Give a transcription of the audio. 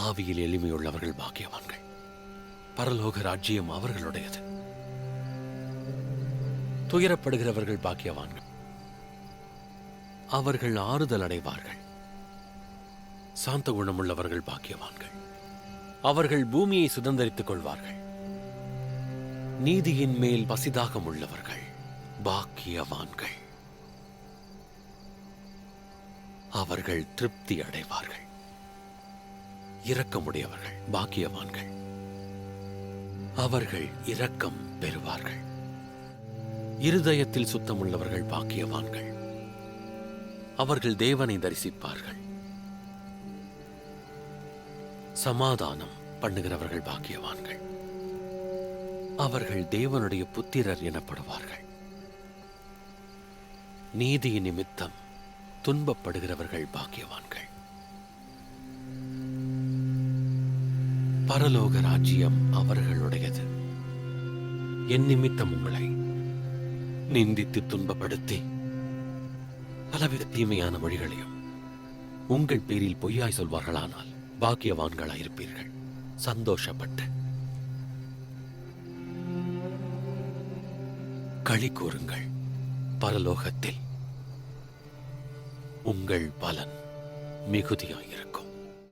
ஆவியில் எளிமையுள்ளவர்கள் பாக்கியவான்கள். பரலோக ராஜ்யம் அவர்களுடையது. துயரப்படுகிறவர்கள் பாக்கியவான்கள். அவர்கள் ஆறுதல் அடைவார்கள். சாந்த குணமுள்ளவர்கள் பாக்கியவான்கள். அவர்கள் பூமியை சுதந்தரித்துக் கொள்வார்கள். நீதியின் மேல் பசிதாகம் உள்ளவர்கள் பாக்கியவான்கள். அவர்கள் திருப்தி அடைவார்கள். இரக்கமுடையவர்கள் பாக்கியவான்கள். அவர்கள் இரக்கம் பெறுவார்கள். இருதயத்தில் சுத்தமுள்ளவர்கள் பாக்கியவான்கள். அவர்கள் தேவனை தரிசிப்பார்கள். சமாதானம் பண்ணுகிறவர்கள் பாக்கியவான்கள். அவர்கள் தேவனுடைய புத்திரர் எனப்படுவார்கள். நீதி நிமித்தம் துன்பப்படுகிறவர்கள் பாக்கியவான்கள். பரலோக ராஜ்யம் அவர்களுடையது. என் நிமித்தம் உங்களை நிந்தித்து துன்பப்படுத்தி பலவித தீமையான வழிகளையும் உங்கள் பேரில் பொய்யாய் சொல்வார்களானால் பாக்கியவான்களாயிருப்பீர்கள். சந்தோஷப்பட்டு. களி கூறுங்கள். பரலோகத்தில் உங்கள் பலன் மிகுதியாயிருக்கும்.